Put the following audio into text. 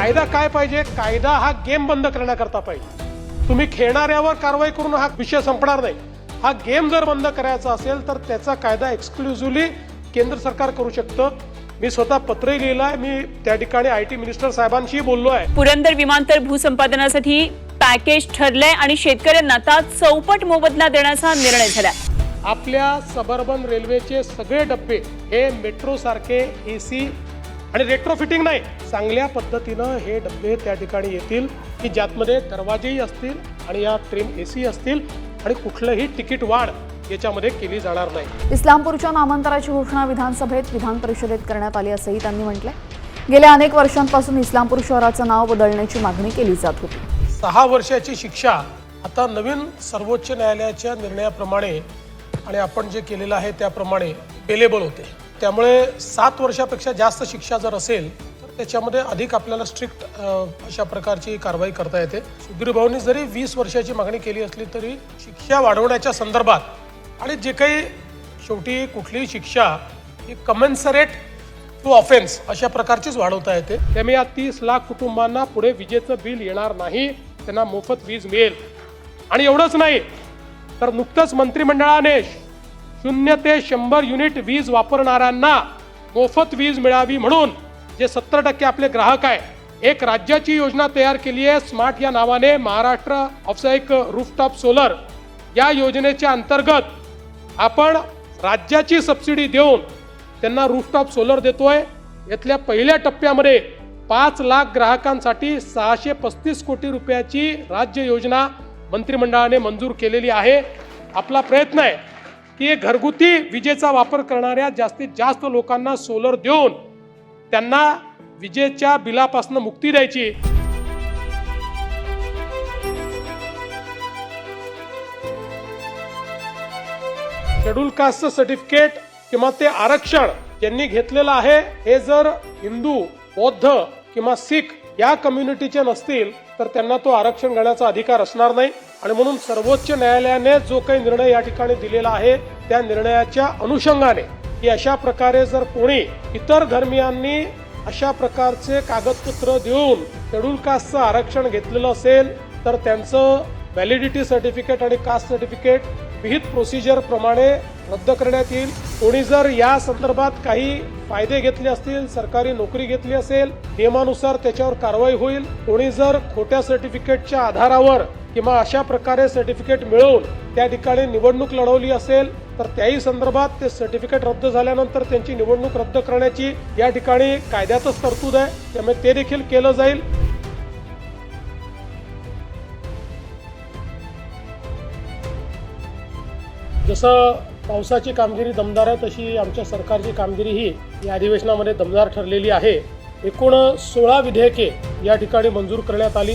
कायदा काय पाहिजे? कायदा हा गेम बंद करण्याकरता पाहिजे. तुम्ही खेळणाऱ्यावर कारवाई करून हा विषय संपणार नाही. हा गेम जर बंद करायचा असेल तर त्याचा कायदा एक्सक्लुझिव्हली केंद्र सरकार करू शकतं. मी स्वतः पत्रही लिहिलं आहे. मी त्या ठिकाणी आय टी मिनिस्टर साहेबांशी बोललो आहे. पुरंदर विमानतळ भूसंपादनासाठी पॅकेज ठरलंय आणि शेतकऱ्यांना आता चौपट मोबदला देण्याचा निर्णय झाला आपल्या सबर्बन रेल्वेचे सगळे डब्बे हे मेट्रो सारखे ए सी आणि रेट्रोफिटिंग नाही. चांगल्या पद्धतीनं हे डब्बे त्या ठिकाणी येतील की ज्यातमध्ये दरवाजेही असतील आणि या ट्रेन ए सी असतील आणि कुठलंही तिकीट वाढ याच्यामध्ये केली जाणार नाही. इस्लामपूरच्या नामांतराची घोषणा विधानसभेत विधान परिषदेत करण्यात आली असंही त्यांनी म्हटलंय. गेल्या अनेक वर्षांपासून इस्लामपूर शहराचं नाव बदलण्याची मागणी केली जात होती. सहा वर्षाची शिक्षा आता नवीन सर्वोच्च न्यायालयाच्या निर्णयाप्रमाणे आणि आपण जे केलेलं आहे त्याप्रमाणे बेलेबल होते. त्यामुळे सात वर्षापेक्षा जास्त शिक्षा जर असेल तर त्याच्यामध्ये अधिक आपल्याला स्ट्रिक्ट अशा प्रकारची कारवाई करता येते. सुधीर भाऊंनी जरी वीस वर्षाची मागणी केली असली तरी शिक्षा वाढवण्याच्या संदर्भात आणि जे काही शेवटी कुठलीही शिक्षा ही कमेन्सरेट टू ऑफेन्स अशा प्रकारचीच वाढवता येते. त्यामुळे या तीस लाख कुटुंबांना पुढे विजेचं बिल येणार नाही त्यांना मोफत वीज मिळेल. आणि एवढंच नाही तर नुकतंच मंत्रिमंडळाने शून्य ते शंभर युनिट वीज वापरणाऱ्यांना मोफत वीज मिळावी म्हणून जे सत्तर टक्के आपले ग्राहक आहे एक राज्याची योजना तयार केली आहे. स्मार्ट या नावाने महाराष्ट्र ऑफसाईक रूफटॉप सोलर या योजनेच्या अंतर्गत आपण राज्याची सबसिडी देऊन त्यांना रूफटॉप सोलर देतोय. यातल्या पहिल्या टप्प्यामध्ये पाच लाख ग्राहकांसाठी सहाशे पस्तीस कोटी रुपयाची राज्य योजना मंत्रिमंडळाने मंजूर केलेली आहे. आपला प्रयत्न आहे की घरगुती विजेचा वापर करणाऱ्या जास्तीत जास्त लोकांना सोलर देऊन त्यांना विजेच्या बिलापासून मुक्ती द्यायची. शेड्यूल कास्टचं सर्टिफिकेट किंवा ते आरक्षण ज्यांनी घेतलेलं आहे हे जर हिंदू बौद्ध किंवा शीख या कम्युनिटीचे नसतील तर त्यांना तो आरक्षण घेण्याचा अधिकार असणार नाही. आणि म्हणून सर्वोच्च न्यायालयाने जो काही निर्णय या ठिकाणी दिलेला आहे त्या निर्णयाच्या अनुषंगाने की अशा प्रकारे जर कोणी इतर धर्मियांनी अशा प्रकारचे कागदपत्र देऊन शेड्यूल कास्टचं आरक्षण घेतलेलं असेल तर त्यांचं व्हॅलिडिटी सर्टिफिकेट आणि कास्ट सर्टिफिकेट विहित प्रोसिजर प्रमाणे रद्द करण्यात येईल. कोणी जर या संदर्भात काही फायदे घेतले असतील सरकारी नोकरी घेतली असेल नियमानुसार त्याच्यावर कारवाई होईल. कोणी जर खोट्या सर्टिफिकेटच्या आधारावर किंवा अशा प्रकारे सर्टिफिकेट मिळवून त्या ठिकाणी निवडणूक लढवली असेल तर त्याही संदर्भात ते सर्टिफिकेट रद्द झाल्यानंतर त्यांची निवडणूक रद्द करण्याची या ठिकाणी कायद्यातच तरतूद आहे. त्यामुळे ते देखील केलं जाईल. जसं पावसाची कामगिरी दमदार आहे तशी आमच्या सरकारची कामगिरी ही या अधिवेशनामध्ये दमदार ठरलेली आहे. एकूण सोळा विधेयके या ठिकाणी मंजूर करण्यात आली.